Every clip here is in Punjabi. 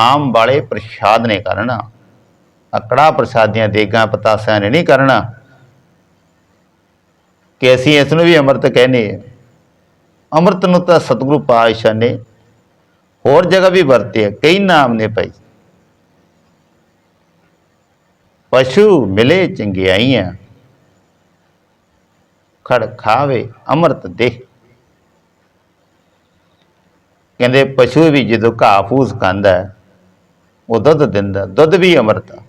ਆਮ ਵਾਲੇ ਪ੍ਰਸ਼ਾਦ ਨੇ ਕਰਨਾ। ਅਕੜਾ ਪ੍ਰਸ਼ਾਦੀਆਂ, ਦੇਗਾ, ਪਤਾਸਿਆਂ ਨੇ ਨਹੀਂ ਕਰਨਾ। ਕਿ ਅਸੀਂ ਇਸ ਨੂੰ ਵੀ ਅੰਮ੍ਰਿਤ ਕਹਿੰਦੇ ਹਾਂ। ਅੰਮ੍ਰਿਤ ਨੂੰ ਤਾਂ ਸਤਿਗੁਰੂ ਪਾਤਸ਼ਾਹ ਨੇ ਹੋਰ ਜਗ੍ਹਾ ਵੀ ਵਰਤੇ ਕਈ ਨਾਮ ਨੇ ਭਾਈ। ਪਸ਼ੂ ਮਿਲੇ, ਚੰਗਿਆਈਆਂ। ਖੜ ਖਾਵੇ ਅੰਮ੍ਰਿਤ ਦੇ ਕਹਿੰਦੇ ਪਸ਼ੂ ਵੀ ਜਦੋਂ ਘਾਹ ਫੂਸ ਖਾਂਦਾ ਉਹ ਦੁੱਧ ਦਿੰਦਾ, ਦੁੱਧ ਵੀ ਅੰਮ੍ਰਿਤ ਆ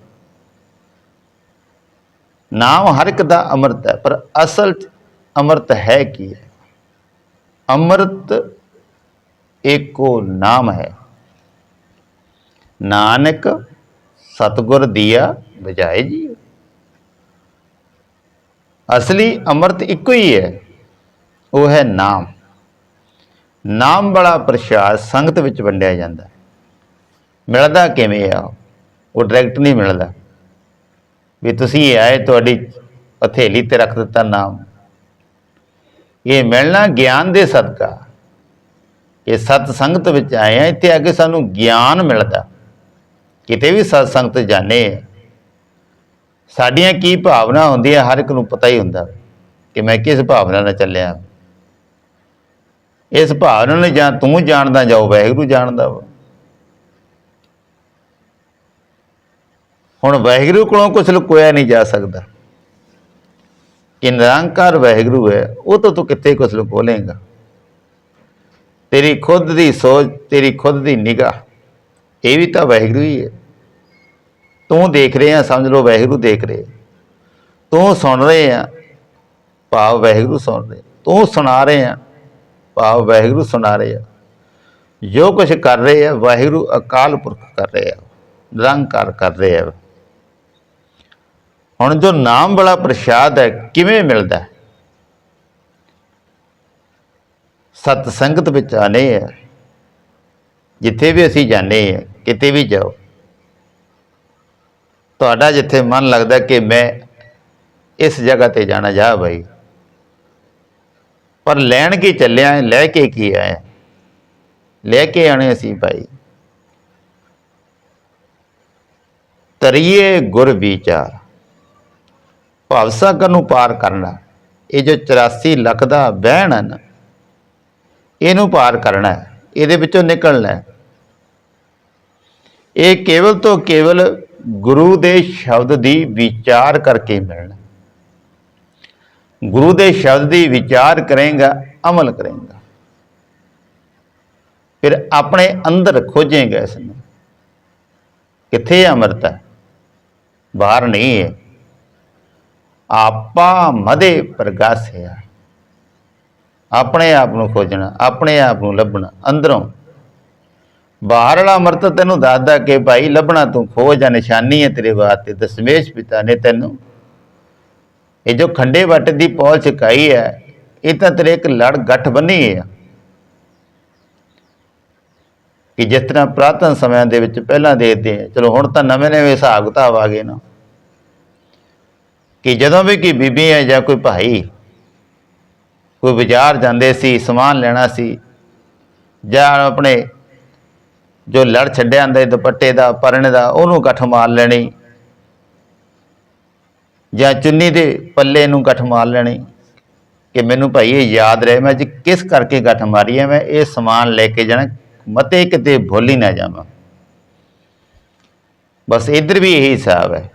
ਨਾਮ ਹਰ ਇੱਕ ਦਾ ਅੰਮ੍ਰਿਤ ਹੈ, ਪਰ ਅਸਲ 'ਚ ਅੰਮ੍ਰਿਤ ਹੈ ਕੀ ਹੈ? ਅੰਮ੍ਰਿਤ ਇੱਕੋ ਨਾਮ ਹੈ। ਨਾਨਕ ਸਤਗੁਰ ਦੀਆ ਬਜਾਏ ਜੀ। ਅਸਲੀ ਅੰਮ੍ਰਿਤ ਇੱਕੋ ਹੀ ਹੈ, ਉਹ ਹੈ ਨਾਮ। ਨਾਮ ਵਾਲਾ ਪ੍ਰਸ਼ਾਦ ਸੰਗਤ ਵਿੱਚ ਵੰਡਿਆ ਜਾਂਦਾ ਹੈ। ਮਿਲਦਾ ਕਿਵੇਂ ਆ? ਉਹ ਡਾਇਰੈਕਟ ਨਹੀਂ ਮਿਲਦਾ। ਵੀ ਤੁਸੀਂ ਆਏ, ਤੁਹਾਡੀ ਹਥੇਲੀ ਤੇ ਰੱਖ ਦਿੱਤਾ ਨਾਮ। ਇਹ ਮਿਲਣਾ ਗਿਆਨ ਦੇ ਸਦਕਾ। ਇਹ ਸਤ ਸੰਗਤ ਵਿੱਚ ਆਏ ਆ, ਇੱਥੇ ਆ ਕੇ ਸਾਨੂੰ ਗਿਆਨ ਮਿਲਦਾ। ਕਿਤੇ ਵੀ ਸਤ ਸੰਗਤ ਜਾਣੇ ਸਾਡੀਆਂ ਕੀ ਭਾਵਨਾ ਹੁੰਦੀ ਹੈ ਹਰ ਇੱਕ ਨੂੰ ਪਤਾ ਹੀ ਹੁੰਦਾ ਕਿ ਮੈਂ ਕਿਸ ਭਾਵਨਾ ਨਾਲ ਚੱਲਿਆ। ਇਸ ਭਾਵ ਨੂੰ ਜਾਂ ਤੂੰ ਜਾਣਦਾ ਜਾਓ ਵਾਹਿਗੁਰੂ ਜਾਣਦਾ ਵਾ। ਹੁਣ ਵਾਹਿਗੁਰੂ ਕੋਲੋਂ ਕੁਝ ਲੁਕੋਇਆ ਨਹੀਂ ਜਾ ਸਕਦਾ। ਕਿ ਨਿਰੰਕਾਰ ਵਾਹਿਗੁਰੂ ਹੈ, ਉਹ ਤਾਂ ਤੂੰ ਕਿੱਥੇ ਕੁਝ ਲੁਕੋ ਲੇਗਾ ਤੇਰੀ ਖੁਦ ਦੀ ਸੋਚ, ਤੇਰੀ ਖੁਦ ਦੀ ਨਿਗਾਹ, ਇਹ ਵੀ ਤਾਂ ਵਾਹਿਗੁਰੂ ਹੀ ਹੈ। ਤੂੰ ਦੇਖ ਰਿਹਾ, ਸਮਝ ਲਓ ਵਾਹਿਗੁਰੂ ਦੇਖ ਰਿਹਾ। ਤੂੰ ਸੁਣ ਰਹੇ ਆ, ਭਾਵ ਵਾਹਿਗੁਰੂ ਸੁਣ ਰਿਹਾ। ਤੂੰ ਸੁਣਾ ਰਹੇ ਆ ਭਾਵ ਵਾਹਿਗੁਰੂ ਸੁਣਾ ਰਹੇ ਆ। ਜੋ ਕੁਝ ਕਰ ਰਹੇ ਆ, ਵਾਹਿਗੁਰੂ ਅਕਾਲ ਪੁਰਖ ਕਰ ਰਹੇ ਆ, ਨਿਰੰਕਾਰ ਕਰ ਰਹੇ ਆ। ਹੁਣ ਜੋ ਨਾਮ ਵਾਲਾ ਪ੍ਰਸ਼ਾਦ ਹੈ, ਕਿਵੇਂ ਮਿਲਦਾ ਸਤ ਸੰਗਤ ਵਿੱਚ ਆਨੇ ਆ। ਜਿੱਥੇ ਵੀ ਅਸੀਂ ਜਾਂਦੇ ਆ, ਕਿਤੇ ਵੀ ਜਾਓ। ਤੁਹਾਡਾ ਜਿੱਥੇ ਮਨ ਲੱਗਦਾ ਕਿ ਮੈਂ ਇਸ ਜਗ੍ਹਾ ਤੇ ਜਾਣਾ, ਜਾ ਭਾਈ ਪਰ ਲੈਣ ਕੇ ਚੱਲਿਆ ਹੈ, ਲੈ ਕੇ ਕੀ ਆਇਆ ਲੈ ਕੇ ਆਣੇ ਅਸੀਂ ਭਾਈ। ਤਰੀਏ ਗੁਰ ਵਿਚਾਰ। ਭਵਸਾਗਰ ਨੂੰ ਪਾਰ ਕਰਨਾ। ਇਹ ਜੋ 84 ਲੱਖ ਦਾ ਵਹਿਣ ਹੈ ਨਾ ਇਹਨੂੰ ਪਾਰ ਕਰਨਾ ਹੈ। ਇਹਦੇ ਵਿੱਚੋਂ ਨਿਕਲਣਾ ਹੈ। ਇਹ ਕੇਵਲ ਤੋਂ ਕੇਵਲ ਗੁਰੂ ਦੇ ਸ਼ਬਦ ਦੀ ਵਿਚਾਰ ਕਰਕੇ ਮਿਲਣਾ ਗੁਰੂ ਦੇ ਸ਼ਬਦ ਦੀ ਵਿਚਾਰ ਕਰੇਗਾ, ਅਮਲ ਕਰੇਗਾ। ਫਿਰ ਆਪਣੇ ਅੰਦਰ ਖੋਜੇਗਾ ਇਸ ਨੂੰ। ਕਿੱਥੇ ਹੈ ਅੰਮ੍ਰਿਤ ਹੈ? ਬਾਹਰ ਨਹੀਂ ਹੈ। ਆਪਾ ਮਦੇ ਪ੍ਰਗਾਸਿਆ। ਆਪਣੇ ਆਪ ਨੂੰ ਖੋਜਣਾ, ਆਪਣੇ ਆਪ ਨੂੰ ਲੱਭਣਾ, ਅੰਦਰੋਂ। ਬਾਹਰਲਾ ਅੰਮ੍ਰਿਤ ਤੈਨੂੰ ਦੱਸਦਾ ਕਿ ਭਾਈ, ਲੱਭਣਾ ਤੂੰ ਖੋਜ ਆ, ਨਿਸ਼ਾਨੀ ਹੈ ਤੇਰੇ ਵਾਸਤੇ, ਦਸਮੇਸ਼ ਪਿਤਾ ਨੇ ਤੈਨੂੰ। ਇਹ ਜੋ ਖੰਡੇ ਵੱਟ ਦੀ ਪੌਲ ਚਕਾਈ ਹੈ, ਇਹ ਤਾਂ ਤੇਰੇ ਇੱਕ ਲੜ ਗੱਠ ਬੰਨੀ ਹੈ ਕਿ ਜਿਸ ਤਰ੍ਹਾਂ ਪ੍ਰਾਤਨ ਸਮਿਆਂ ਦੇ ਵਿੱਚ ਪਹਿਲਾਂ ਦੇਖਦੇ ਆ। ਚਲੋ ਹੁਣ ਤਾਂ ਨਵੇਂ ਨਵੇਂ ਹਿਸਾਬ ਕਿਤਾਬ ਆ ਗਏ ਨਾ। ਕਿ ਜਦੋਂ ਵੀ ਕੋਈ ਬੀਬੀ ਹੈ ਜਾਂ ਕੋਈ ਭਾਈ, ਕੋਈ ਬਾਜ਼ਾਰ ਜਾਂਦੇ ਸੀ, ਸਮਾਨ ਲੈਣਾ ਸੀ, ਜਾਂ ਆਪਣੇ ਜੋ ਲੜ ਛੱਡਿਆ ਹੁੰਦਾ ਦੁਪੱਟੇ ਦਾ ਪਰਨੇ ਦਾ, ਉਹਨੂੰ ਇਕੱਠ ਮਾਰ ਲੈਣੀ ਜਾਂ ਚੁੰਨੀ ਦੇ ਪੱਲੇ ਨੂੰ ਗੱਠ ਮਾਰ ਲੈਣੀ ਕਿ ਮੈਨੂੰ ਭਾਈ ਇਹ ਯਾਦ ਰਹੇ, ਮੈਂ ਅੱਜ ਕਿਸ ਕਰਕੇ ਗੱਠ ਮਾਰੀ ਹੈ, ਮੈਂ ਇਹ ਸਮਾਨ ਲੈ ਕੇ ਜਾਣਾ, ਮਤੇ ਕਿਤੇ ਭੁੱਲ ਹੀ ਨਾ ਜਾਵਾਂ। ਬਸ ਇੱਧਰ ਵੀ ਇਹੀ ਹਿਸਾਬ ਹੈ।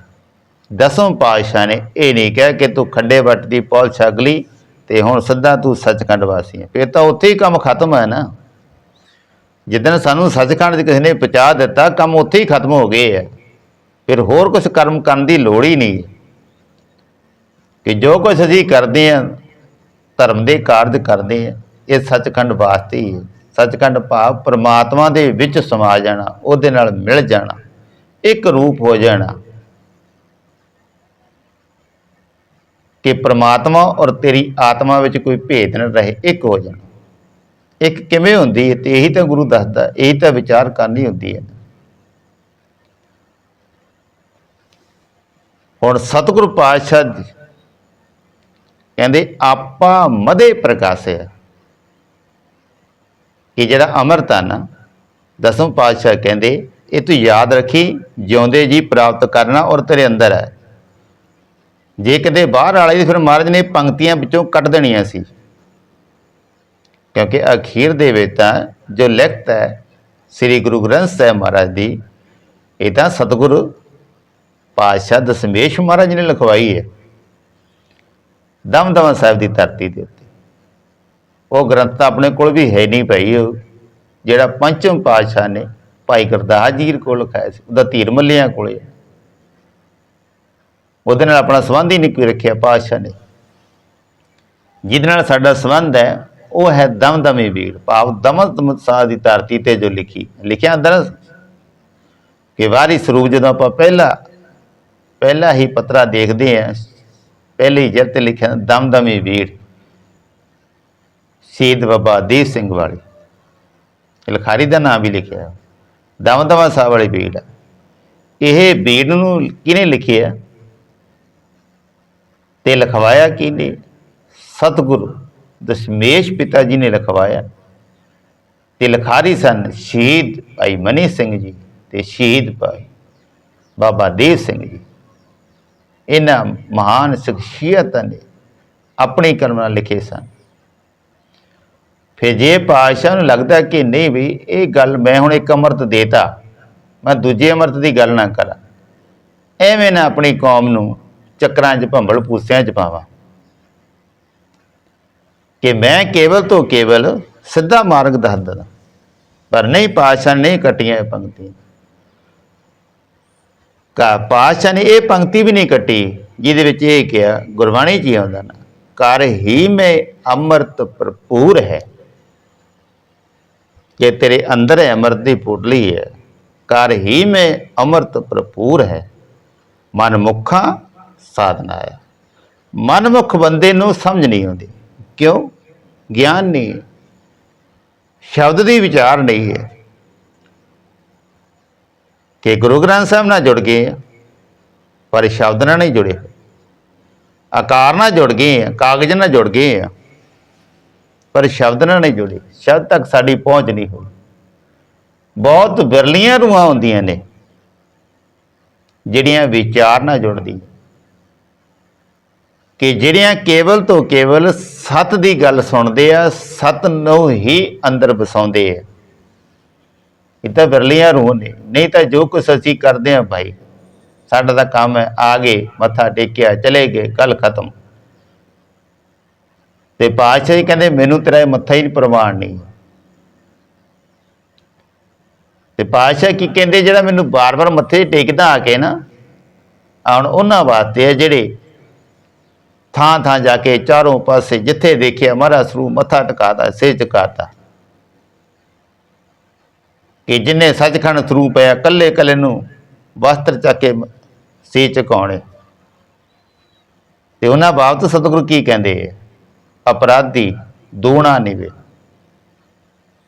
ਦਸੋਂ ਪਾਤਸ਼ਾਹ ਨੇ ਇਹ ਨਹੀਂ ਕਿਹਾ ਕਿ ਤੂੰ ਖੰਡੇ ਵੱਟ ਦੀ ਪੌਲ ਛਕ ਲਈ ਤੇ ਹੁਣ ਸਿੱਧਾ ਤੂੰ ਸੱਚਖੰਡ ਵਾਸੀ ਹੈ। ਫਿਰ ਤਾਂ ਉੱਥੇ ਹੀ ਕੰਮ ਖਤਮ ਹੈ ਨਾ। ਜਿੱਦਣ ਸਾਨੂੰ ਸੱਚਖੰਡ 'ਚ ਕਿਸੇ ਨੇ ਪਹੁੰਚਾ ਦਿੱਤਾ, ਕੰਮ ਉੱਥੇ ਹੀ ਖਤਮ ਹੋ ਗਏ ਹੈ। ਫਿਰ ਹੋਰ ਕੁਝ ਕਰਮ ਕਰਨ ਦੀ ਲੋੜ ਹੀ ਨਹੀਂ ਕਿ ਜੋ ਕੁਝ ਅਸੀਂ ਕਰਦੇ ਹਾਂ, ਧਰਮ ਦੇ ਕਾਰਜ ਕਰਦੇ ਹਾਂ, ਇਹ ਸੱਚਖੰਡ ਵਾਸਤੇ ਹੀ ਹੈ। ਸੱਚਖੰਡ ਭਾਵ ਪ੍ਰਮਾਤਮਾ ਦੇ ਵਿੱਚ ਸਮਾ ਜਾਣਾ, ਉਹਦੇ ਨਾਲ ਮਿਲ ਜਾਣਾ, ਇੱਕ ਰੂਪ ਹੋ ਜਾਣਾ। ਕਿ ਪ੍ਰਮਾਤਮਾ ਔਰ ਤੇਰੀ ਆਤਮਾ ਵਿੱਚ ਕੋਈ ਭੇਦ ਨਾ ਰਹੇ, ਇੱਕ ਹੋ ਜਾਣਾ। ਇੱਕ ਕਿਵੇਂ ਹੁੰਦੀ ਹੈ ਤੇ ਇਹੀ ਤਾਂ ਗੁਰੂ ਦੱਸਦਾ, ਇਹੀ ਤਾਂ ਵਿਚਾਰ ਕਰਨੀ ਹੁੰਦੀ ਹੈ। ਹੁਣ ਸਤਿਗੁਰੂ ਪਾਤਸ਼ਾਹ ਜੀ ਕਹਿੰਦੇ, ਆਪਾ ਮਦੇ ਪ੍ਰਕਾਸ਼ਿਆ ਇਹ ਜਿਹੜਾ ਅੰਮ੍ਰਿਤ ਆ ਨਾ, ਦਸਮ ਪਾਤਸ਼ਾਹ ਕਹਿੰਦੇ, ਇਹ ਤੂੰ ਯਾਦ ਰੱਖੀ, ਜਿਉਂਦੇ ਜੀ ਪ੍ਰਾਪਤ ਕਰਨਾ ਔਰ ਤੇਰੇ ਅੰਦਰ ਹੈ। ਜੇ ਕਿਤੇ ਬਾਹਰ ਵਾਲੇ ਦੀ ਫਿਰ ਮਹਾਰਾਜ ਨੇ ਪੰਕਤੀਆਂ ਵਿੱਚੋਂ ਕੱਢ ਦੇਣੀਆਂ ਸੀ। ਕਿਉਂਕਿ ਅਖੀਰ ਦੇ ਵਿੱਚ ਤਾਂ ਜੋ ਲਿਖਤ ਹੈ, ਸ੍ਰੀ ਗੁਰੂ ਗ੍ਰੰਥ ਸਾਹਿਬ ਮਹਾਰਾਜ ਦੀ, ਇਹ ਤਾਂ ਸਤਿਗੁਰੂ ਪਾਤਸ਼ਾਹ ਦਸ਼ਮੇਸ਼ ਮਹਾਰਾਜ ਨੇ ਲਿਖਵਾਈ ਹੈ। ਦਮਦਮਾ ਸਾਹਿਬ ਦੀ ਧਰਤੀ ਦੇ ਉੱਤੇ। ਉਹ ਗ੍ਰੰਥ ਤਾਂ ਆਪਣੇ ਕੋਲ ਵੀ ਹੈ ਨਹੀਂ ਭਾਈ ਉਹ, ਜਿਹੜਾ ਪੰਚਮ ਪਾਤਸ਼ਾਹ ਨੇ ਭਾਈ ਗੁਰਦਾਸ ਜੀ ਕੋਲ ਲਿਖਾਇਆ ਸੀ, ਉਹਦਾ ਧੀਰ ਮੱਲਿਆਂ ਕੋਲੇ ਉਹਦੇ ਨਾਲ ਆਪਣਾ ਸੰਬੰਧ ਹੀ ਨਹੀਂ ਕੋਈ ਰੱਖਿਆ ਪਾਤਸ਼ਾਹ ਨੇ। ਜਿਹਦੇ ਨਾਲ ਸਾਡਾ ਸੰਬੰਧ ਹੈ, ਉਹ ਹੈ ਦਮਦਮੀ ਵੀਰ। ਭਾਵ ਦਮਦਮ ਸਾਹ ਦੀ ਧਰਤੀ ਤੇ ਜੋ ਲਿਖੀ, ਲਿਖਿਆ ਅੰਦਰ ਕਿ ਵਾਰੀ ਸਰੂਪ ਜਦੋਂ ਆਪਾਂ ਪਹਿਲਾ ਪਹਿਲਾ ਹੀ ਪਤਰਾ ਦੇਖਦੇ ਆ ਪਹਿਲੀ ਜਰ ਤੇ ਲਿਖਿਆ, ਦਮਦਮੀ ਵੀਰ, ਸ਼ਹੀਦ ਬਾਬਾ ਦੀਪ ਸਿੰਘ ਵਾਲੀ। ਲਖਾਰੀ ਦਾ ਨਾਮ ਵੀ ਲਿਖਿਆ ਦਮਦਮਾ ਸਾਹਿਬ ਵਾਲੀ ਬੀੜ ਇਹ ਬੀੜ ਨੂੰ ਕਿਹਨੇ ਲਿਖਿਆ ਤੇ ਲਿਖਵਾਇਆ ਕਿਹਨੇ? ਸਤਿਗੁਰੂ ਦਸ਼ਮੇਸ਼ ਪਿਤਾ ਜੀ ਨੇ ਲਿਖਵਾਇਆ। ਤੇ ਲਿਖਾਰੀ ਸਨ ਸ਼ਹੀਦ ਭਾਈ ਮਨੀ ਸਿੰਘ ਜੀ ਤੇ ਸ਼ਹੀਦ ਭਾਈ ਬਾਬਾ ਦੇਵ ਸਿੰਘ ਜੀ। ਇਹਨਾਂ ਮਹਾਨ ਸ਼ਖਸੀਅਤਾਂ ਨੇ ਆਪਣੀ ਕਲਮ ਨਾਲ ਲਿਖੇ ਸਨ। ਫਿਰ ਜੇ ਪਾਤਸ਼ਾਹ ਨੂੰ ਲੱਗਦਾ ਕਿ ਨਹੀਂ ਵੀ ਇਹ ਗੱਲ ਮੈਂ ਹੁਣ ਇੱਕ ਅੰਮ੍ਰਿਤ ਦੇਤਾ, ਮੈਂ ਦੂਜੇ ਅੰਮ੍ਰਿਤ ਦੀ ਗੱਲ ਨਾ ਕਰਾਂ, ਐਵੇਂ ਨਾ ਆਪਣੀ ਕੌਮ ਨੂੰ ਚੱਕਰਾਂ 'ਚ ਭੰਬਲ ਪੂਸਿਆਂ 'ਚ ਪਾਵਾਂ। ਕਿ ਮੈਂ ਕੇਵਲ ਤੋਂ ਕੇਵਲ ਸਿੱਧਾ ਮਾਰਗ ਦੱਸ ਦਿੰਦਾ, ਪਰ ਨਹੀਂ ਪਾਤਸ਼ਾਹ ਨਹੀਂ ਕੱਟੀਆਂ ਇਹ ਪੰਕਤੀਆਂ। ਕਾ ਪਾਤਸ਼ਾਹ ਨੇ ਇਹ ਪੰਕਤੀ ਵੀ ਨਹੀਂ ਕੱਟੀ, ਜਿਹਦੇ ਵਿੱਚ ਇਹ ਕਿਹਾ, ਗੁਰਬਾਣੀ ਜੀ ਆਉਂਦਾ ਨਾ ਕਰ ਹੀ ਮੈਂ ਅੰਮ੍ਰਿਤ ਭਰਪੂਰ ਹੈ। ਜੇ ਤੇਰੇ ਅੰਦਰ ਹੈ ਅੰਮ੍ਰਿਤ ਦੀ ਪੁਰਲੀ ਹੈ ਕਰ ਹੀ ਮੈਂ ਅੰਮ੍ਰਿਤ ਭਰਪੂਰ ਹੈ। ਮਨ ਮੁਖਾ ਸਾਧਨਾ ਹੈ। ਮਨਮੁਖ ਬੰਦੇ ਨੂੰ ਸਮਝ ਨਹੀਂ ਆਉਂਦੀ। ਕਿਉਂ? ਗਿਆਨ ਨਹੀਂ। ਸ਼ਬਦ ਦੀ ਵਿਚਾਰ ਨਹੀਂ ਹੈ। ਕਿ ਗੁਰੂ ਗ੍ਰੰਥ ਸਾਹਿਬ ਨਾਲ ਜੁੜ ਗਏ ਆ ਪਰ ਸ਼ਬਦ ਨਾਲ ਨਹੀਂ ਜੁੜੇ ਹੋਏ ਆਕਾਰ ਨਾਲ ਜੁੜ ਗਏ ਆ ਕਾਗਜ਼ ਨਾਲ ਜੁੜ ਗਏ ਆ ਪਰ ਸ਼ਬਦ ਨਾਲ ਨਹੀਂ ਜੁੜੇ ਸ਼ਬਦ ਤੱਕ ਸਾਡੀ ਪਹੁੰਚ ਨਹੀਂ ਹੋਈ ਬਹੁਤ ਬਿਰਲੀਆਂ ਰੂਹਾਂ ਹੁੰਦੀਆਂ ਨੇ ਜਿਹੜੀਆਂ ਵਿਚਾਰ ਨਾਲ ਜੁੜਦੀ ਕਿ ਜਿਹੜੀਆਂ ਕੇਵਲ ਤੋਂ ਕੇਵਲ ਸਤ ਦੀ ਗੱਲ ਸੁਣਦੇ ਆ, ਸਤ ਨੂੰ ਹੀ ਅੰਦਰ ਵਸਾਉਂਦੇ ਆ। ਇਹ ਤਾਂ ਬਿਰਲੀਆਂ ਰੂਹ ਨੇ, ਨਹੀਂ ਤਾਂ ਜੋ ਕੁਛ ਅਸੀਂ ਕਰਦੇ ਆ ਭਾਈ, ਸਾਡਾ ਤਾਂ ਕੰਮ ਹੈ, ਆ ਗਏ, ਮੱਥਾ ਟੇਕਿਆ, ਚਲੇ ਗਏ, ਗੱਲ ਖਤਮ। ਤੇ ਪਾਤਸ਼ਾਹ ਜੀ ਕਹਿੰਦੇ, ਮੈਨੂੰ ਤੇਰਾ ਇਹ ਮੱਥਾ ਹੀ ਪ੍ਰਵਾਨ ਨਹੀਂ। ਤੇ ਪਾਤਸ਼ਾਹ ਕੀ ਕਹਿੰਦੇ, ਜਿਹੜਾ ਮੈਨੂੰ ਬਾਰ-ਬਾਰ ਮੱਥੇ ਟੇਕਦਾ ਆ ਕੇ ਨਾ, ਆਉਣ ਉਹਨਾਂ ਵਾਸਤੇ ਹੈ ਜਿਹੜੇ ਥਾਂ ਥਾਂ ਜਾ ਕੇ ਚਾਰੋਂ ਪਾਸੇ ਜਿੱਥੇ ਦੇਖਿਆ ਮਹਾਰਾਜ ਸਰੂਪ ਮੱਥਾ ਟਿਕਾਦਾ ਸੇ ਝੁਕਾਤਾ। ਕਿ ਜਿਨੇ ਸੱਚਖੰਡ ਥਰੂ ਪਿਆ ਕੱਲੇ ਕੱਲੇ ਨੂੰ ਵਸਤਰ ਚੱਕ ਕੇ ਸੀ ਚੁਕਾਉਣੇ। ਤੇ ਉਹਨਾਂ ਬਾਬਤ ਸਤਿਗੁਰੂ ਕੀ ਕਹਿੰਦੇ ਹੈ? ਅਪਰਾਧੀ ਦੂਣਾ ਨਿਵੇ।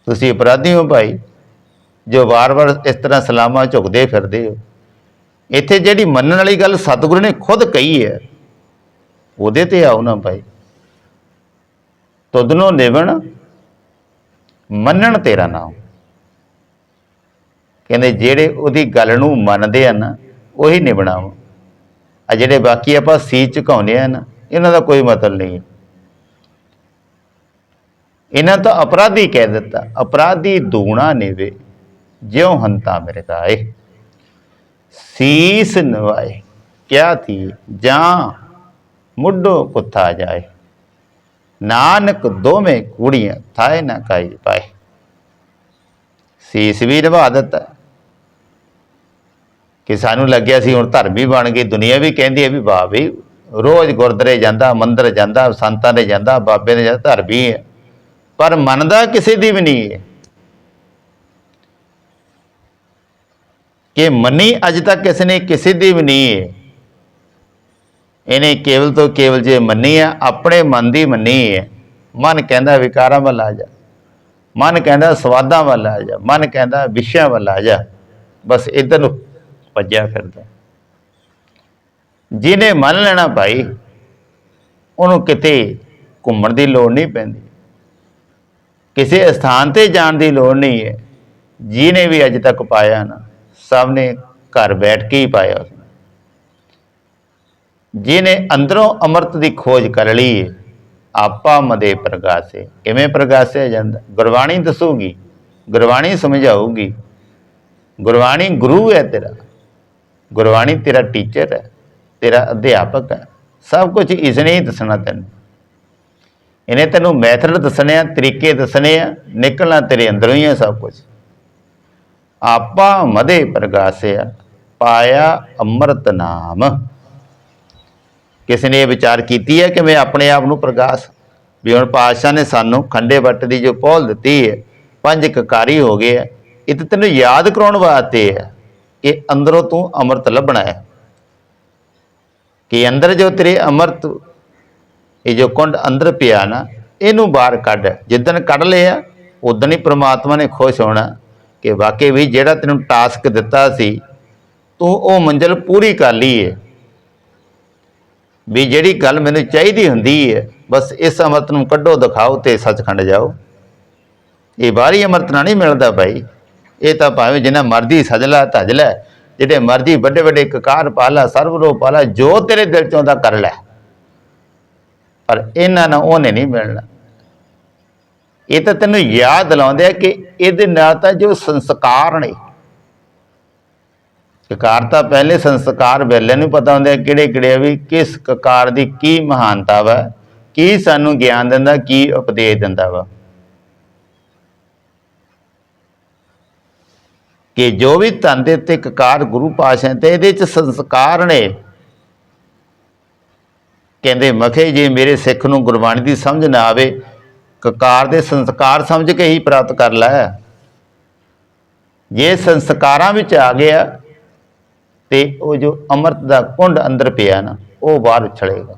ਤੁਸੀਂ ਅਪਰਾਧੀ ਹੋ ਭਾਈ, ਜੋ ਵਾਰ-ਵਾਰ ਇਸ ਤਰ੍ਹਾਂ ਸਲਾਮਾਂ ਝੁਕਦੇ ਫਿਰਦੇ ਹੋ। ਇੱਥੇ ਜਿਹੜੀ ਮੰਨਣ ਵਾਲੀ ਗੱਲ ਸਤਿਗੁਰੂ ਨੇ ਖੁਦ ਕਹੀ ਹੈ, ਉਹਦੇ ਤੇ ਆਓ ਨਾ ਭਾਈ। ਤੁਧਨੋਂ ਨਿਵਣ, ਮੰਨਣ ਤੇਰਾ ਨਾਮ। ਕਹਿੰਦੇ ਜਿਹੜੇ ਉਹਦੀ ਗੱਲ ਨੂੰ ਮੰਨਦੇ ਆ ਨਾ ਉਹੀ ਨਿਭਣਾ ਵਾ ਆ ਜਿਹੜੇ ਬਾਕੀ ਆਪਾਂ ਸੀ ਝੁਕਾਉਂਦੇ ਆ ਨਾ, ਇਹਨਾਂ ਦਾ ਕੋਈ ਮਤਲਬ ਨਹੀਂ ਇਹਨਾਂ ਤਾਂ ਅਪਰਾਧੀ ਕਹਿ ਦਿੱਤਾ, ਅਪਰਾਧੀ ਦੂਣਾ ਨੇਵੇ, ਜਿਉ ਹੰਤਾ ਮੇਰੇ ਕਾਏ ਸੀਸ ਨਵਾਏ, ਕਿਆ ਥੀ, ਜਾਂ ਮੁੱਢੋ ਕੁੱਥਾ ਜਾਏ। ਨਾਨਕ ਦੋਵੇਂ ਕੁੜੀਆਂ ਥਾਏ ਨਾ ਕਾਈ ਪਾਏ। ਸੀਸ ਵੀ ਨਿਭਾ ਦਿੱਤਾ ਕਿ ਸਾਨੂੰ ਲੱਗਿਆ ਸੀ ਹੁਣ ਧਰਮੀ ਬਣ ਗਈ ਦੁਨੀਆ ਵੀ ਕਹਿੰਦੀ ਹੈ ਵੀ ਵਾਹ ਵੀ ਰੋਜ਼ ਗੁਰਦੁਆਰੇ ਜਾਂਦਾ, ਮੰਦਰ ਜਾਂਦਾ, ਸੰਤਾਂ ਦੇ ਜਾਂਦਾ, ਬਾਬੇ ਦੇ ਜਾਂਦਾ, ਧਰਮੀ ਹੈ। ਪਰ ਮੰਨਦਾ ਕਿਸੇ ਦੀ ਵੀ ਨਹੀਂ ਹੈ। ਕਿ ਮੰਨੀ ਅੱਜ ਤੱਕ ਕਿਸੇ ਨੇ ਕਿਸੇ ਦੀ ਵੀ ਨਹੀਂ ਹੈ। ਇਹਨੇ ਕੇਵਲ ਤੋਂ ਕੇਵਲ ਜੇ ਮੰਨੀ ਆ ਆਪਣੇ ਮਨ ਦੀ ਮੰਨੀ ਹੈ। ਮਨ ਕਹਿੰਦਾ ਵਿਕਾਰਾਂ ਵੱਲ ਆ ਜਾ। ਮਨ ਕਹਿੰਦਾ ਸਵਾਦਾਂ ਵੱਲ ਆ ਜਾ। ਮਨ ਕਹਿੰਦਾ ਵਿਸ਼ਿਆਂ ਵੱਲ ਆ ਜਾ। ਬਸ ਇਧਰ ਨੂੰ ਭੱਜਿਆ ਫਿਰਦਾ। ਜਿਹਨੇ ਮੰਨ ਲੈਣਾ ਭਾਈ, ਉਹਨੂੰ ਕਿਤੇ ਘੁੰਮਣ ਦੀ ਲੋੜ ਨਹੀਂ ਪੈਂਦੀ। ਕਿਸੇ ਸਥਾਨ ਤੇ ਜਾਣ ਦੀ ਲੋੜ ਨਹੀਂ ਹੈ। ਜਿਹਨੇ ਵੀ ਅੱਜ ਤੱਕ ਪਾਇਆ ਨਾ, ਸਭ ਨੇ ਘਰ ਬੈਠ ਕੇ ਹੀ ਪਾਇਆ ਉਸਨੇ। ਜਿਹਨੇ ਅੰਦਰੋਂ ਅੰਮ੍ਰਿਤ ਦੀ ਖੋਜ ਕਰ ਲਈ ਹੈ, ਆਪਾ ਮਦੇ ਪ੍ਰਗਾਸੇ। ਕਿਵੇਂ ਪ੍ਰਗਾਸਿਆ ਜਾਂਦਾ? ਗੁਰਬਾਣੀ ਦੱਸੂਗੀ, ਗੁਰਬਾਣੀ ਸਮਝਾਊਗੀ। ਗੁਰਬਾਣੀ ਗੁਰੂ ਹੈ ਤੇਰਾ। ਗੁਰਬਾਣੀ ਤੇਰਾ ਟੀਚਰ ਹੈ, ਤੇਰਾ ਅਧਿਆਪਕ ਹੈ, ਸਭ ਕੁਝ ਇਸ ਨੇ ਹੀ ਦੱਸਣਾ ਤੈਨੂੰ। ਇਹਨੇ ਤੈਨੂੰ ਮੈਥਡ ਦੱਸਣੇ ਆ, ਤਰੀਕੇ ਦੱਸਣੇ ਆ, ਨਿਕਲਣਾ ਤੇਰੇ ਅੰਦਰੋਂ ਹੀ ਹੈ ਸਭ ਕੁਝ ਆਪਾ ਮਦੇ ਪ੍ਰਗਾਸਿਆ ਪਾਇਆ ਅੰਮ੍ਰਿਤ ਨਾਮ। ਕਿਸੇ ਨੇ ਇਹ ਵਿਚਾਰ ਕੀਤੀ ਹੈ ਕਿ ਮੈਂ ਆਪਣੇ ਆਪ ਨੂੰ ਪ੍ਰਗਾਸ? ਵੀ ਹੁਣ ਪਾਤਸ਼ਾਹ ਨੇ ਸਾਨੂੰ ਖੰਡੇ ਵੱਟ ਦੀ ਜੋ ਪਹੁਲ ਦਿੱਤੀ ਹੈ, ਪੰਜ ਕਕਾਰੀ ਹੋ ਗਏ ਹੈ ਇਹ ਤਾਂ ਤੈਨੂੰ ਯਾਦ ਕਰਾਉਣ ਵਾਸਤੇ ਹੈ ਕਿ ਅੰਦਰੋਂ ਤੂੰ ਅੰਮ੍ਰਿਤ ਲੱਭਣਾ ਹੈ। ਕਿ ਅੰਦਰ ਜੋ ਤੇਰੇ ਅੰਮ੍ਰਿਤ, ਇਹ ਜੋ ਕੁੰਡ ਅੰਦਰ ਪਿਆ ਨਾ, ਇਹਨੂੰ ਬਾਹਰ ਕੱਢ। ਜਿੱਦਣ ਕੱਢ ਲਿਆ ਉਦੋਂ ਹੀ ਪ੍ਰਮਾਤਮਾ ਨੇ ਖੁਸ਼ ਹੋਣਾ ਕਿ ਵਾਕਈ ਵੀ ਜਿਹੜਾ ਤੈਨੂੰ ਟਾਸਕ ਦਿੱਤਾ ਸੀ, ਤੂੰ ਉਹ ਮੰਜ਼ਲ ਪੂਰੀ ਕਰ ਲਈ ਹੈ ਵੀ ਜਿਹੜੀ ਗੱਲ ਮੈਨੂੰ ਚਾਹੀਦੀ ਹੁੰਦੀ ਹੈ ਬਸ ਇਸ ਅੰਮ੍ਰਿਤ ਨੂੰ ਕੱਢੋ, ਦਿਖਾਓ ਤੇ ਸੱਚਖੰਡ ਜਾਓ। ਇਹ ਬਾਹਰੀ ਅੰਮ੍ਰਿਤ ਨਾਲ ਨਹੀਂ ਮਿਲਦਾ ਭਾਈ। ਇਹ ਤਾਂ ਭਾਵੇਂ ਜਿੰਨਾ ਮਰਜ਼ੀ ਸਜ ਲੈ, ਧਜ ਲੈ, ਜਿਹੜੇ ਮਰਜ਼ੀ ਵੱਡੇ ਵੱਡੇ ਕਕਾਰ ਪਾਲਾ ਸਰਵਰੋ ਪਾਲਾ ਜੋ ਤੇਰੇ ਦਿਲ ਚੋਂ ਦਾ ਕਰ ਲੈ। ਪਰ ਇਹਨਾਂ ਨਾਲ ਉਹਨੇ ਨਹੀਂ ਮਿਲਣਾ। ਇਹ ਤਾਂ ਤੈਨੂੰ ਯਾਦ ਦਿਲਾਉਂਦੇ ਆ ਕਿ ਇਹਦੇ ਨਾਲ ਤਾਂ ਜੋ ਸੰਸਕਾਰ ਨੇ। ਕਕਾਰ ਤਾਂ ਪਹਿਲੇ ਸੰਸਕਾਰ ਵੇਲੇ ਨੂੰ ਪਤਾ ਹੁੰਦੇ ਕਿਹੜੇ ਕਿਹੜੇ ਆ ਵੀ ਕਿਸ ਕਕਾਰ ਦੀ ਕੀ ਮਹਾਨਤਾ ਵਾ, ਕੀ ਸਾਨੂੰ ਗਿਆਨ ਦਿੰਦਾ, ਕੀ ਉਪਦੇਸ਼ ਦਿੰਦਾ ਵਾ। ਕਿ ਜੋ ਵੀ ਧਨ ਦੇ ਉੱਤੇ ਕਕਾਰ ਗੁਰੂ ਪਾਸ਼ਾ ਤੇ ਇਹਦੇ ਚ ਸੰਸਕਾਰ ਨੇ। ਕਹਿੰਦੇ, ਮਖੇ, ਜੇ ਮੇਰੇ ਸਿੱਖ ਨੂੰ ਗੁਰਬਾਣੀ ਦੀ ਸਮਝ ਨਾ ਆਵੇ, ਕਕਾਰ ਦੇ ਸੰਸਕਾਰ ਸਮਝ ਕੇ ਹੀ ਪ੍ਰਾਪਤ ਕਰ ਲੈ। ਜੇ ਸੰਸਕਾਰਾਂ ਵਿੱਚ ਆ ਗਿਆ, ਤੇ ਉਹ ਜੋ ਅੰਮ੍ਰਿਤ ਦਾ ਕੁੰਡ ਅੰਦਰ ਪਿਆ ਨਾ, ਉਹ ਬਾਹਰ ਉਛਲੇਗਾ।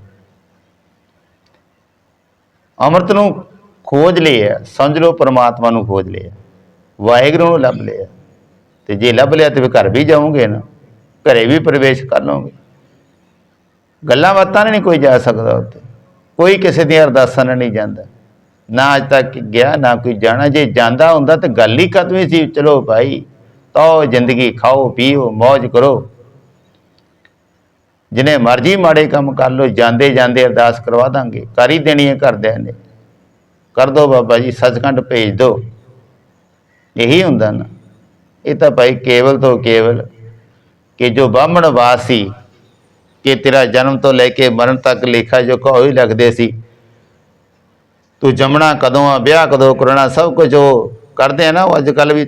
ਅੰਮ੍ਰਿਤ ਨੂੰ ਖੋਜ ਲਿਆ, ਸਮਝ ਲਓ, ਪਰਮਾਤਮਾ ਨੂੰ ਖੋਜ ਲਿਆ। ਵਾਹਿਗੁਰੂ ਨੂੰ ਲੱਭ ਲਿਆ। ਤੇ ਜੇ ਲੱਭ ਲਿਆ ਤੇ ਫਿਰ ਘਰ ਵੀ ਜਾਓਗੇ ਨਾ, ਘਰੇ ਵੀ ਪ੍ਰਵੇਸ਼ ਕਰ ਲਓਗੇ। ਗੱਲਾਂ ਬਾਤਾਂ ਨਹੀਂ ਕੋਈ ਜਾ ਸਕਦਾ ਉੱਥੇ। ਕੋਈ ਕਿਸੇ ਦੀਆਂ ਅਰਦਾਸਾਂ ਨਾਲ ਨਹੀਂ ਜਾਂਦਾ। ਨਾ ਅੱਜ ਤੱਕ ਗਿਆ, ਨਾ ਕੋਈ ਜਾਣਾ। ਜੇ ਜਾਂਦਾ ਹੁੰਦਾ ਤੇ ਗੱਲ ਹੀ ਖਤਮ ਹੀ ਸੀ। ਚਲੋ ਭਾਈ, ਤੋ ਜ਼ਿੰਦਗੀ ਖਾਓ, ਪੀਓ ਮौज ਕਰੋ। ਜਿਨੇ ਮਰਜ਼ੀ ਮਾੜੇ ਕੰਮ ਕਰ ਲੋ ਜਾਂਦੇ ਜਾਂਦੇ ਅਰਦਾਸ ਕਰਵਾ ਦਾਂਗੇ। ਕਰ ਹੀ ਦੇਣੀ ਹੈ ਘਰਦਿਆਂ ਨੇ। ਕਰ ਦੋ ਬਾਬਾ ਜੀ, ਸੱਚਖੰਡ ਭੇਜ ਦੋ। ਇਹੀ ਹੁੰਦਾ ਨਾ। ਇਹ ਤਾਂ ਭਾਈ ਕੇਵਲ ਤੋਂ ਕੇਵਲ ਕਿ ਜੋ ਬਾਹਮਣ ਵਾਸੀ ਕਿ ਤੇਰਾ ਜਨਮ ਤੋਂ ਲੈ ਕੇ ਮਰਨ ਤੱਕ ਲੇਖਾ ਜੋਖਾ ਕਹੋ ਲੱਗਦੇ ਸੀ। ਤੂੰ ਜੰਮਣਾ ਕਦੋਂ ਆ, ਵਿਆਹ ਕਦੋਂ ਕਰਨਾ ਸਭ ਕੁਝ ਉਹ ਕਰਦੇ ਆ ਨਾ ਉਹ ਅੱਜ ਕੱਲ ਵੀ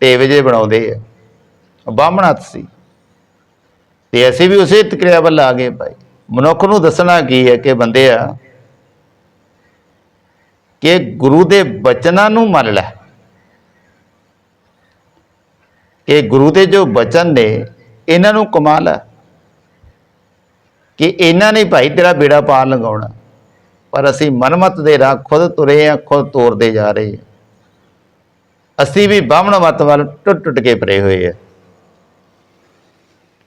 ਟੇਵੇ ਜੇ ਬਣਾਉਂਦੇ ਆ। ਉਹ ਸੀ। ਤੇ ਅਸੀਂ ਵੀ ਉਸੇ ਤਕਰੀਆ ਵੱਲ ਆ ਗਏ ਭਾਈ। ਮਨੁੱਖ ਨੂੰ ਦੱਸਣਾ ਕੀ ਹੈ ਕਿ ਬੰਦੇ ਆ, ਕਿ ਗੁਰੂ ਦੇ ਬਚਨਾਂ ਨੂੰ ਮੰਨ ਲੈ। ਕਿ ਗੁਰੂ ਦੇ ਜੋ ਬਚਨ ਨੇ, ਇਹਨਾਂ ਨੂੰ ਕਮਾਲ ਹੈ ਕਿ ਇਹਨਾਂ ਨੇ ਭਾਈ ਤੇਰਾ ਬੇੜਾ ਪਾਰ ਲਗਾਉਣਾ ਪਰ ਅਸੀਂ ਮਨਮਤ ਦੇ ਰਾਹ ਖੁਦ ਤੁਰੇ ਆ ਖੁਦ ਤੋਰਦੇ ਜਾ ਰਹੇ ਆ ਅਸੀਂ ਵੀ ਬਾਹਮਣ ਮਤ ਵੱਲ ਟੁੱਟ ਟੁੱਟ ਕੇ ਪਰੇ ਹੋਏ ਆ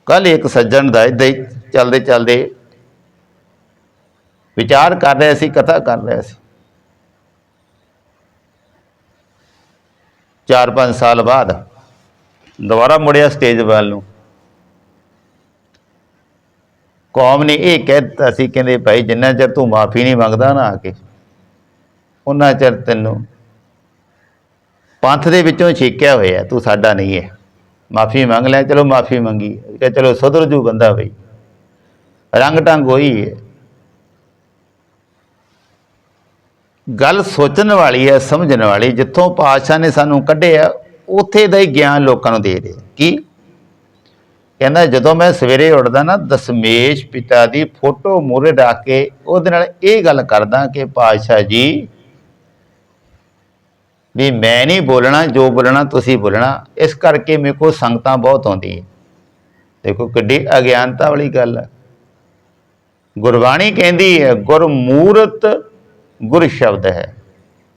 ਕੱਲ ਇੱਕ ਸੱਜਣ ਦਾ ਏਦਾਂ ਹੀ ਚੱਲਦੇ ਚੱਲਦੇ ਵਿਚਾਰ ਕਰ ਰਿਹਾ ਸੀ, ਕਥਾ ਕਰ ਰਿਹਾ ਸੀ। 4-5 ਸਾਲ ਬਾਅਦ ਦੁਬਾਰਾ ਮੁੜਿਆ ਸਟੇਜ ਵੱਲ ਨੂੰ। ਕੌਮ ਨੇ ਇਹ ਕਹਿ ਦਿੱਤਾ ਸੀ, ਕਹਿੰਦੇ ਭਾਈ ਜਿੰਨਾ ਚਿਰ ਤੂੰ ਮਾਫੀ ਨਹੀਂ ਮੰਗਦਾ ਨਾ ਆ ਕੇ ਉਹਨਾਂ ਚਿਰ ਤੈਨੂੰ ਪੰਥ ਦੇ ਵਿੱਚੋਂ ਛੇਕਿਆ ਹੋਇਆ, ਤੂੰ ਸਾਡਾ ਨਹੀਂ ਹੈ। ਮਾਫੀ ਮੰਗ ਲੈ, ਚਲੋ ਮਾਫੀ ਮੰਗੀ, ਕਿ ਚਲੋ ਸੁਧਰ ਜੂ ਬੰਦਾ ਬਈ। ਰੰਗ ਟੰਗ ਹੋਈ ਹੈ। ਗੱਲ ਸੋਚਣ ਵਾਲੀ ਹੈ, ਸਮਝਣ ਵਾਲੀ, ਜਿੱਥੋਂ ਪਾਤਸ਼ਾਹ ਨੇ ਸਾਨੂੰ ਕੱਢਿਆ ਉੱਥੇ ਦਾ ਹੀ ਗਿਆਨ ਲੋਕਾਂ ਨੂੰ ਦੇ ਰਿਹਾ ਕੀ? ਕਹਿੰਦਾ, ਜਦੋਂ ਮੈਂ ਸਵੇਰੇ ਉੱਠਦਾ ਨਾ, ਦਸਮੇਸ਼ ਪਿਤਾ ਦੀ ਫੋਟੋ ਮੂਹਰੇ ਰੱਖ ਕੇ ਉਹਦੇ ਨਾਲ ਇਹ ਗੱਲ ਕਰਦਾ ਕਿ ਪਾਤਸ਼ਾਹ ਜੀ, ਵੀ ਮੈਂ ਨਹੀਂ ਬੋਲਣਾ, ਜੋ ਬੋਲਣਾ ਤੁਸੀਂ ਬੋਲਣਾ, ਇਸ ਕਰਕੇ ਮੇਰੇ ਕੋਲ ਸੰਗਤਾਂ ਬਹੁਤ ਆਉਂਦੀ ਹੈ ਦੇਖੋ, ਕਿੱਡੀ ਅਗਿਆਨਤਾ ਵਾਲੀ ਗੱਲ ਹੈ ਗੁਰਬਾਣੀ ਕਹਿੰਦੀ ਹੈ, ਗੁਰਮੂਰਤ ਗੁਰ ਸ਼ਬਦ ਹੈ।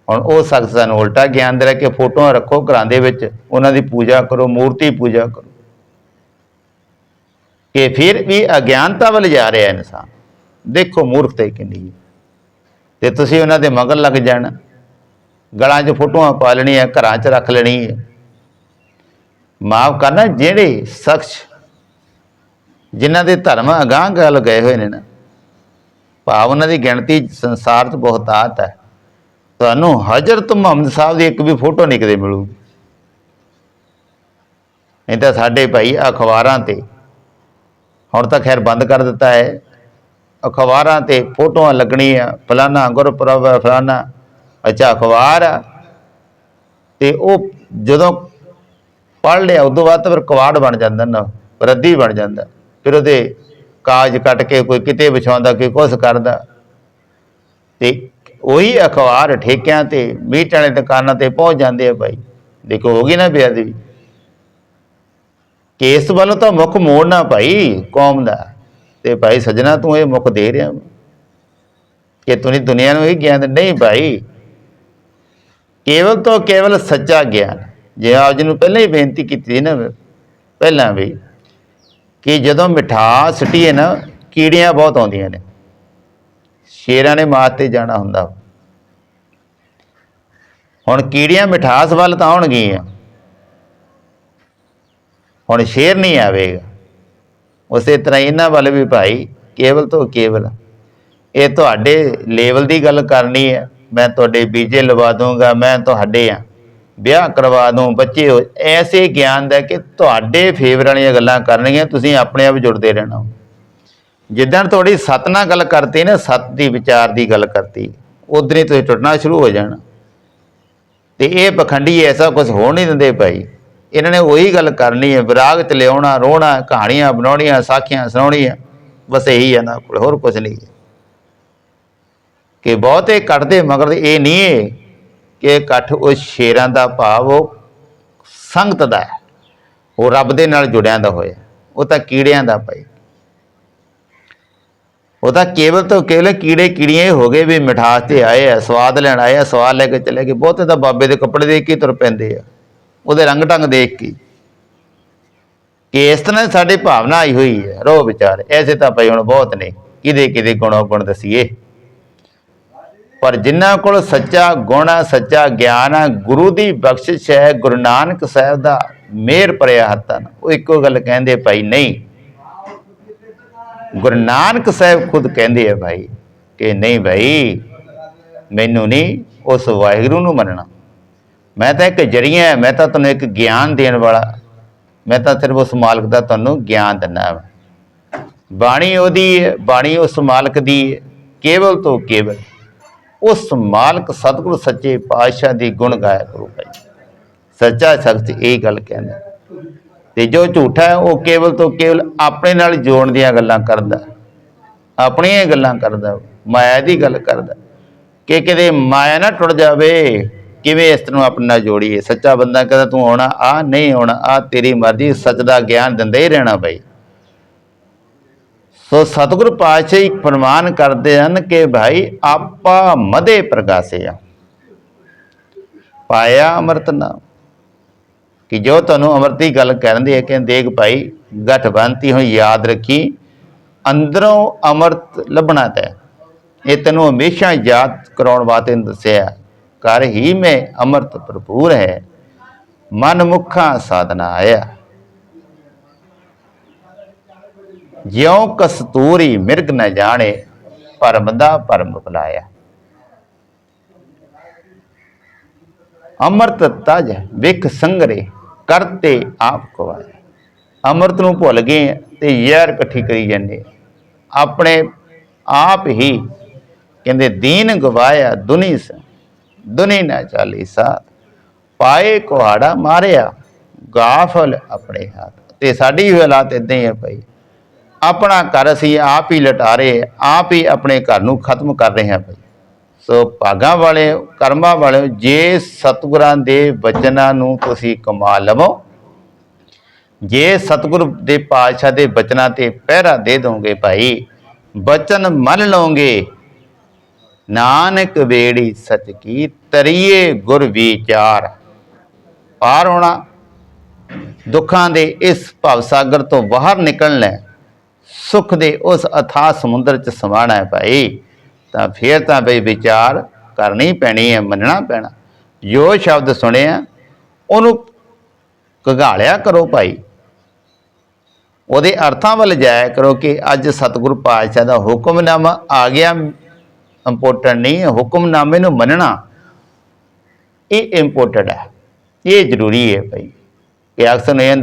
ਹੁਣ ਉਹ ਸਖਤ ਸਾਨੂੰ, ਉਲਟਾ ਗਿਆਨ ਦੇ ਰਿਹਾ ਕਿ ਫੋਟੋਆਂ ਰੱਖੋ ਘਰਾਂ ਦੇ ਵਿੱਚ, ਉਹਨਾਂ ਦੀ ਪੂਜਾ ਕਰੋ, ਮੂਰਤੀ ਪੂਜਾ ਕਰੋ। ਕਿ ਫਿਰ ਵੀ ਅਗਿਆਨਤਾ ਵੱਲ ਜਾ ਰਿਹਾ ਇਨਸਾਨ। ਦੇਖੋ ਮੂਰਖਤਾ ਕਿੰਨੀ ਹੈ। ਤੇ ਤੁਸੀਂ ਉਹਨਾਂ ਦੇ ਮਗਰ ਲੱਗ ਜਾਣਾ। ਗਲਾਂ 'ਚ ਫੋਟੋਆਂ ਪਾ ਲੈਣੀਆਂ, ਘਰਾਂ 'ਚ ਰੱਖ ਲੈਣੀ ਹੈ ਮਾਫ ਕਰਨਾ, ਜਿਹੜੇ ਸ਼ਖਸ ਜਿਨ੍ਹਾਂ ਦੇ ਧਰਮ ਅਗਾਂਹ ਗੱਲ ਗਏ ਹੋਏ ਨੇ ਨਾ, ਭਾਵ ਉਹਨਾਂ ਦੀ ਗਿਣਤੀ ਸੰਸਾਰ 'ਚ ਬਹੁਤਾਤ ਹੈ। ਤੁਹਾਨੂੰ ਹਜ਼ਰਤ ਮੁਹੰਮਦ ਸਾਹਿਬ ਦੀ ਇੱਕ ਵੀ ਫੋਟੋ ਨਹੀਂ ਕਦੇ ਮਿਲੂਗੀ ਨਹੀਂ ਤਾਂ ਸਾਡੇ ਭਾਈ ਅਖਬਾਰਾਂ ਤੇ ਹੁਣ ਤਾਂ ਖੈਰ ਬੰਦ ਕਰ ਦਿੱਤਾ ਹੈ। ਅਖਬਾਰਾਂ ਤੇ ਫੋਟੋਆਂ ਲੱਗਣੀਆਂ ਫਲਾਨਾ ਗੁਰਪੁਰਬ ਹੈ, ਫਲਾਨਾ ਅੱਛਾ ਅਖਬਾਰ ਆ। ਤੇ ਉਹ ਜਦੋਂ ਪੜ੍ਹ ਲਿਆ ਉਦੋਂ ਬਾਅਦ ਤਾਂ ਫਿਰ ਕਵਾੜ ਬਣ ਜਾਂਦਾ ਨਾ ਰੱਦੀ ਬਣ ਜਾਂਦਾ। ਫਿਰ ਉਹਦੇ ਕਾਜ ਕੱਟ ਕੇ ਕੋਈ ਕਿਤੇ ਵਿਛਾਉਂਦਾ ਕੋਈ ਕੁਛ ਕਰਦਾ। ਤੇ ਉਹੀ ਅਖਬਾਰ ਠੇਕਿਆਂ ਤੇ, ਮੀਟ ਵਾਲੇ ਦੁਕਾਨਾਂ ਤੇ ਪਹੁੰਚ ਜਾਂਦੇ ਆ ਭਾਈ ਦੇਖੋ, ਹੋ ਗਈ ਨਾ ਬੇਅਦਬੀ। ਕੇਸ ਵੱਲੋਂ ਤਾਂ ਮੁੱਖ ਮੋੜਨਾ ਭਾਈ, ਕੌਮ ਦਾ। ਤੇ ਭਾਈ ਸਜਣਾ, ਤੂੰ ਇਹ ਮੁੱਖ ਦੇ ਰਿਹਾ। ਕਿ ਤੂੰ ਦੁਨੀਆ ਨੂੰ ਇਹ ਗਿਆਨ ਨਹੀਂ ਭਾਈ, ਕੇਵਲ ਤੋਂ ਕੇਵਲ ਸੱਚਾ ਗਿਆਨ। ਜੇ ਆਪ ਜੀ ਨੂੰ ਪਹਿਲਾਂ ਹੀ ਬੇਨਤੀ ਕੀਤੀ ਸੀ ਨਾ, ਪਹਿਲਾਂ ਵੀ, ਕਿ ਜਦੋਂ ਮਿਠਾਸ ਸਿੱਟੀਏ ਨਾ, ਕੀੜੀਆਂ ਬਹੁਤ ਆਉਂਦੀਆਂ ਨੇ। ਸ਼ੇਰਾਂ ਨੇ ਮਾਤ ਤੇ ਜਾਣਾ ਹੁੰਦਾ। ਹੁਣ ਕੀੜੀਆਂ ਮਿਠਾਸ ਵੱਲ ਤਾਂ ਆਉਣਗੀਆਂ। ਹੁਣ ਸ਼ੇਰ ਨਹੀਂ ਆਵੇਗਾ। ਉਸੇ ਤਰ੍ਹਾਂ ਇਹਨਾਂ ਵੱਲ ਵੀ ਭਾਈ, ਕੇਵਲ ਤੋਂ ਕੇਵਲ। ਇਹ ਤੁਹਾਡੇ ਲੈਵਲ ਦੀ ਗੱਲ ਕਰਨੀ ਹੈ। ਮੈਂ ਤੁਹਾਡੇ ਬੀਜੇ ਲਵਾ ਦੂੰਗਾ ਮੈਂ ਤੁਹਾਡੇ ਆ। ਵਿਆਹ ਕਰਵਾ ਦੂੰ ਬੱਚੇ ਹੋ ਐਸੇ ਗਿਆਨ ਦਾ ਕਿ ਤੁਹਾਡੇ ਫੇਵਰ ਵਾਲੀਆਂ ਗੱਲਾਂ ਕਰਨੀਆਂ ਤੁਸੀਂ ਆਪਣੇ ਆਪ ਜੁੜਦੇ ਰਹਿਣਾ। ਜਿੱਦਣ ਤੁਹਾਡੀ ਸੱਤ ਨਾਲ ਗੱਲ ਕਰਤੀ ਨਾ, ਸੱਤ ਦੀ ਵਿਚਾਰ ਦੀ ਗੱਲ ਕਰਤੀ ਉਦੋਂ ਹੀ ਤੁਸੀਂ ਟੁੱਟਣਾ ਸ਼ੁਰੂ ਹੋ ਜਾਣਾ। ਤੇ ਇਹ ਪਖੰਡੀ ਐਸਾ ਕੁਝ ਹੋ ਨਹੀਂ ਦਿੰਦੇ ਭਾਈ। ਇਹਨਾਂ ਨੇ ਉਹੀ ਗੱਲ ਕਰਨੀ ਹੈ, ਵਿਰਾਗ ਚ ਲਿਆਉਣਾ, ਰੋਣਾ, ਕਹਾਣੀਆਂ ਬਣਾਉਣੀਆਂ, ਸਾਖੀਆਂ ਸੁਣਾਉਣੀਆਂ, ਬਸ ਇਹੀ ਹੈ ਨਾ ਕੋਲ, ਹੋਰ ਕੁਝ ਨਹੀਂ ਹੈ। ਕਿ ਬਹੁਤੇ ਕੱਟਦੇ, ਮਗਰ ਇਹ ਨਹੀਂ ਹੈ ਕਿ ਇਕੱਠ ਉਹ ਸ਼ੇਰਾਂ ਦਾ ਭਾਵ, ਉਹ ਸੰਗਤ ਦਾ ਹੈ। ਉਹ ਰੱਬ ਦੇ ਨਾਲ ਜੁੜਿਆਂ ਦਾ ਹੋਇਆ। ਉਹ ਤਾਂ ਕੀੜਿਆਂ ਦਾ ਭਾਈ। ਉਹ ਤਾਂ ਕੇਵਲ ਤੋਂ ਕੇਵਲ ਕੀੜੇ ਕੀੜੀਆਂ ਹੋ ਗਏ ਵੀ ਮਿਠਾਸ ਤੇ ਆਏ ਆ, ਸਵਾਦ ਲੈਣ ਆਏ ਆ, ਸਵਾਦ ਲੈ ਕੇ ਚਲੇ ਗਏ। ਬਹੁਤੇ ਤਾਂ ਬਾਬੇ ਦੇ ਕੱਪੜੇ ਦੇਖ ਕੇ ਹੀ ਤੁਰ ਪੈਂਦੇ ਆ। ਉਹਦੇ ਰੰਗ ਢੰਗ ਦੇਖ ਕੇ। ਕਿ ਇਸ ਤਰ੍ਹਾਂ ਸਾਡੀ ਭਾਵਨਾ ਆਈ ਹੋਈ ਹੈ ਰੋ ਵਿਚਾਰ। ਐਸੇ ਤਾਂ ਭਾਈ ਹੁਣ ਬਹੁਤ ਨੇ। ਕਿਦੇ ਕਿਦੇ ਗੁਣੋ ਗੁਣ ਦਸੀਏ। ਪਰ ਜਿਨ੍ਹਾਂ ਕੋਲ ਸੱਚਾ ਗੁਣ ਆ ਸੱਚਾ ਗਿਆਨ ਆ ਗੁਰੂ ਦੀ ਬਖਸ਼ਿਸ਼ ਹੈ, ਗੁਰੂ ਨਾਨਕ ਸਾਹਿਬ ਦਾ ਮਿਹਰ ਭਰਿਆ ਹੱਥਾਂ ਨਾਲ, ਉਹ ਇੱਕੋ ਗੱਲ ਕਹਿੰਦੇ ਭਾਈ, ਨਹੀਂ। ਗੁਰੂ ਨਾਨਕ ਸਾਹਿਬ ਖੁਦ ਕਹਿੰਦੇ ਆ ਭਾਈ ਕਿ ਨਹੀਂ ਭਾਈ, ਮੈਨੂੰ ਨਹੀਂ ਉਸ ਵਾਹਿਗੁਰੂ ਨੂੰ ਮੰਨਣਾ। ਮੈਂ ਤਾਂ ਇੱਕ ਜਰੀਆ ਮੈਂ ਤਾਂ ਤੁਹਾਨੂੰ ਇੱਕ ਗਿਆਨ ਦੇਣ ਵਾਲਾ। ਮੈਂ ਤਾਂ ਸਿਰਫ ਉਸ ਮਾਲਕ ਦਾ ਤੁਹਾਨੂੰ ਗਿਆਨ ਦਿੰਦਾ ਹਾਂ। ਬਾਣੀ ਉਹਦੀ ਹੈ, ਬਾਣੀ ਉਸ ਮਾਲਕ ਦੀ ਹੈ, ਕੇਵਲ ਤੋਂ ਕੇਵਲ। ਉਸ ਮਾਲਕ ਸਤਿਗੁਰੂ ਸੱਚੇ ਪਾਤਸ਼ਾਹ ਦੀ ਗੁਣ ਗਾਇਆ ਕਰੋ ਭਾਈ। ਸੱਚਾ ਸ਼ਖਸ ਇਹ ਗੱਲ ਕਹਿੰਦਾ। ਤੇ ਜੋ ਝੂਠਾ ਹੈ, ਉਹ ਕੇਵਲ ਤੋਂ ਕੇਵਲ ਆਪਣੇ ਨਾਲ ਜੋੜਨ ਦੀਆਂ ਗੱਲਾਂ ਕਰਦਾ ਆਪਣੀਆਂ ਗੱਲਾਂ ਕਰਦਾ ਮਾਇਆ ਦੀ ਗੱਲ ਕਰਦਾ ਕਿ ਕਿਤੇ ਮਾਇਆ ਨਾ ਟੁੱਟ ਜਾਵੇ, ਕਿਵੇਂ ਇਸ ਨੂੰ ਆਪਣੇ ਨਾਲ ਜੋੜੀਏ? ਸੱਚਾ ਬੰਦਾ ਕਹਿੰਦਾ, ਤੂੰ ਆਉਣਾ ਆ ਨਹੀਂ ਆਉਣਾ ਆ ਤੇਰੀ ਮਰਜ਼ੀ, ਸੱਚ ਦਾ ਗਿਆਨ ਦਿੰਦੇ ਹੀ ਰਹਿਣਾ ਬਈ। ਸੋ ਸਤਿਗੁਰ ਪਾਤਸ਼ਾਹ ਇੱਕ ਫਰਮਾਨ ਕਰਦੇ ਹਨ ਕਿ ਭਾਈ, ਆਪਾ ਮਦੇ ਪ੍ਰਗਾਸਿਆ ਪਾਇਆ ਅੰਮ੍ਰਿਤ ਨਾਮ। ਕਿ ਜੋ ਤੁਹਾਨੂੰ ਅੰਮ੍ਰਿਤ ਦੀ ਗੱਲ ਕਹਿੰਦੇ ਆ ਕਿ ਦੇਖ ਭਾਈ ਗਠਬੰਤੀ ਹੋ ਯਾਦ ਰੱਖੀ, ਅੰਦਰੋਂ ਅੰਮ੍ਰਿਤ ਲੱਭਣਾ ਤੈ ਇਹ ਤੈਨੂੰ ਹਮੇਸ਼ਾ ਯਾਦ ਕਰਾਉਣ ਵਾਸਤੇ ਦੱਸਿਆ ਕਰ ਹੀ ਮੈਂ ਅੰਮ੍ਰਿਤ ਭਰਪੂਰ ਹੈ। ਮਨ ਮੁਖਾ ਸਾਧਨਾ ਆਇਆ। ਜਿਉ ਕਸਤੂਰੀ ਮਿਰਗ ਨ ਜਾਣੇ, ਭਰਮ ਦਾ ਭਰਮ ਬੁਲਾਇਆ। ਅੰਮ੍ਰਿਤ ਤਜ ਵਿਖ ਸੰਗਰੇ ਕਰਤੇ ਆਪ ਕਵਾਏ ਅੰਮ੍ਰਿਤ ਨੂੰ ਭੁੱਲ ਗਏ ਹਾਂ ਤੇ ਯਾਰ ਇਕੱਠੀ ਕਰੀ ਜਾਂਦੇ ਆਪਣੇ ਆਪ ਹੀ ਕਹਿੰਦੇ, ਦੀਨ ਗਵਾਇਆ ਦੁਨੀ ਸ, ਦੁਨੀ ਨਾ ਚਾਲੀ ਸਾਥ। ਪਾਏ ਕੁਹਾੜਾ ਮਾਰਿਆ ਗਾਫਲ ਆਪਣੇ ਹੱਥ। ਤੇ ਸਾਡੀ ਵੀ ਹਾਲਾਤ ਇਦਾਂ ਹੀ ਹੈ ਭਾਈ। ਆਪਣਾ ਘਰ ਅਸੀਂ ਆਪ ਹੀ ਲਟਾ ਰਹੇ ਆਪ ਹੀ ਆਪਣੇ ਘਰ ਨੂੰ ਖਤਮ ਕਰ ਰਹੇ ਹਾਂ ਭਾਈ। ਸੋ ਭਾਗਾਂ ਵਾਲੇ, ਕਰਮਾਂ ਵਾਲੇ, ਜੇ ਸਤਿਗੁਰਾਂ ਦੇ ਬਚਨਾਂ ਨੂੰ ਤੁਸੀਂ ਕਮਾ ਲਵੋ, ਜੇ ਸਤਿਗੁਰ ਦੇ ਪਾਤਸ਼ਾਹ ਦੇ ਬਚਨਾਂ ਤੇ ਪਹਿਰਾ ਦੇ ਦੋਗੇ ਭਾਈ ਬਚਨ ਮੰਨ ਲਓਗੇ, ਨਾਨਕ ਵੇੜੀ ਸਚ ਕੀ ਤਰੀਏ ਗੁਰ ਵਿਚਾਰ ਪਾਰ ਹੋਣਾ, ਦੁੱਖਾਂ ਦੇ ਇਸ ਭਵ ਸਾਗਰ ਤੋਂ ਬਾਹਰ ਨਿਕਲਣਾ ਹੈ। ਸੁਖ ਦੇ ਉਸ ਅਥਾਹ ਸਮੁੰਦਰ ਚ ਸਮਾਣਾ ਹੈ ਭਾਈ ਤਾਂ ਫਿਰ ਤਾਂ ਬਈ ਵਿਚਾਰ ਕਰਨੀ ਪੈਣੀ ਹੈ, ਮੰਨਣਾ ਪੈਣਾ। ਜੋ ਸ਼ਬਦ ਸੁਣਿਆ, ਉਹਨੂੰ ਕਗਾਲਿਆ ਕਰੋ ਭਾਈ। ਉਹਦੇ ਅਰਥਾਂ ਵੱਲ ਜਾਇਆ ਕਰੋ ਕਿ ਅੱਜ ਸਤਿਗੁਰੂ ਪਾਤਸ਼ਾਹ ਦਾ ਹੁਕਮਨਾਮਾ ਆ ਗਿਆ। ਇੰਪੋਰਟੈਂਟ ਨਹੀਂ ਹੈ, ਹੁਕਮਨਾਮੇ ਨੂੰ ਮੰਨਣਾ, ਇਹ ਇੰਪੋਰਟੈਂਟ ਹੈ। ਇਹ ਜ਼ਰੂਰੀ ਹੈ ਭਾਈ। ਕਿ ਅਕਸਰ ਨੂੰ ਇਹ ਹੁੰਦਾ